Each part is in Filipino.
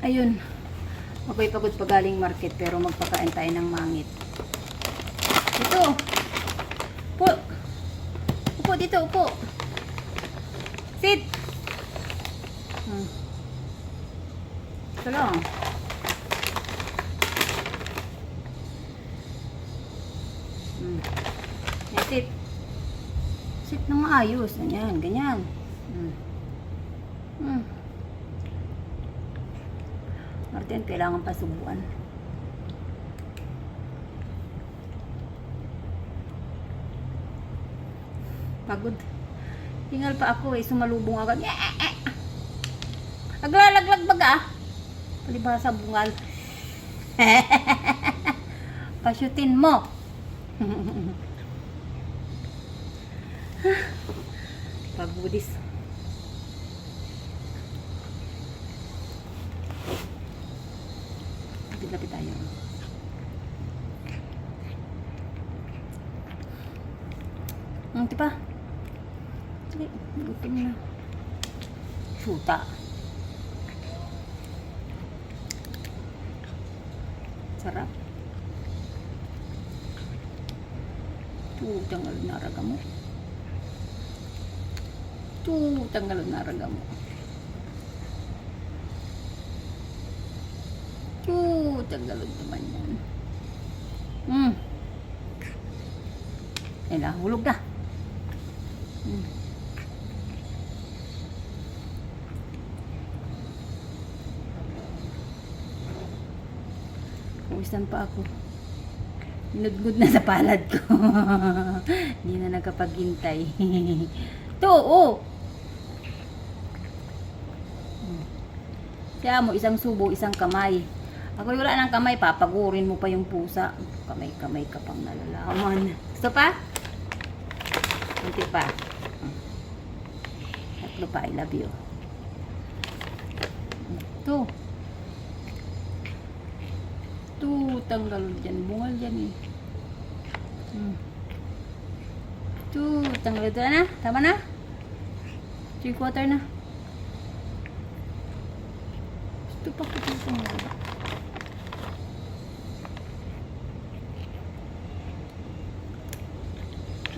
Ayun. Ako'y pagod pa galing market pero magpakain tayo ng mangit. Ito. Upo. Upo dito, upo. Sit. Hmm. Ito lang. Hmm. Yan, sit. Sit na maayos. Ganyan, ganyan. Hmm. Hmm. Martin, kailangan pasubuan. Pagod. Hingal pa ako eh, sumalubong agad. Eh, eh. Aglalaglag baga. Palibasa bungal. Pasyutin mo. Pagudis. Lapit-lapit tayo. Hmm, di pa. Sige, gutom na. Suta. Sarap. Tuh, tanggal na raga mo. Tuh, tanggal na raga mo. Tanggal naman yan. Hmm. Yan na, hulog na. Hmm. Pa ako. Nudgud na sa palad ko. Hindi na nakapaghintay. to, oh! Hmm. Kaya mo, isang subo, isang kamay. Ako wala ng kamay, papagurin mo pa yung pusa. Kamay-kamay ka pang nalalaman. Gusto pa? Kunti pa. Hmm. Tatlo pa, I love you. Ito. Ito, tanggal dyan. Bungal dyan eh. Hmm. Ito, tanggal ito na. Tama na? Three quarter na. Ito pa ito tanggal.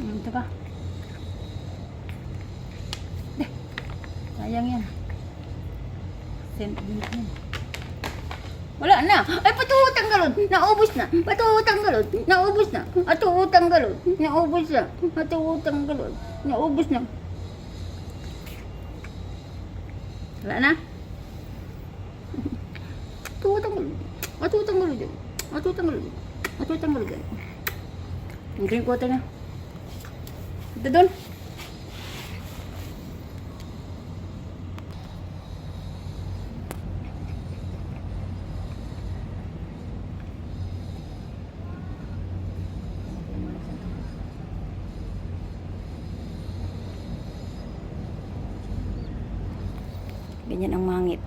Hmm, ito pa. Deh. Sayang yan. Send din yan. Wala na. Ay, patuutang galon. Naubos na. Patuutang galon. Naubos na. Atuutang galon. Naubos na. Atuutang galon. Naubos na. Wala na. Atuutang galon. Atuutang galon dyan. Atuutang galon. Atuutang galon dyan. Drink water na. Ito doon. Ganyan ang mangit.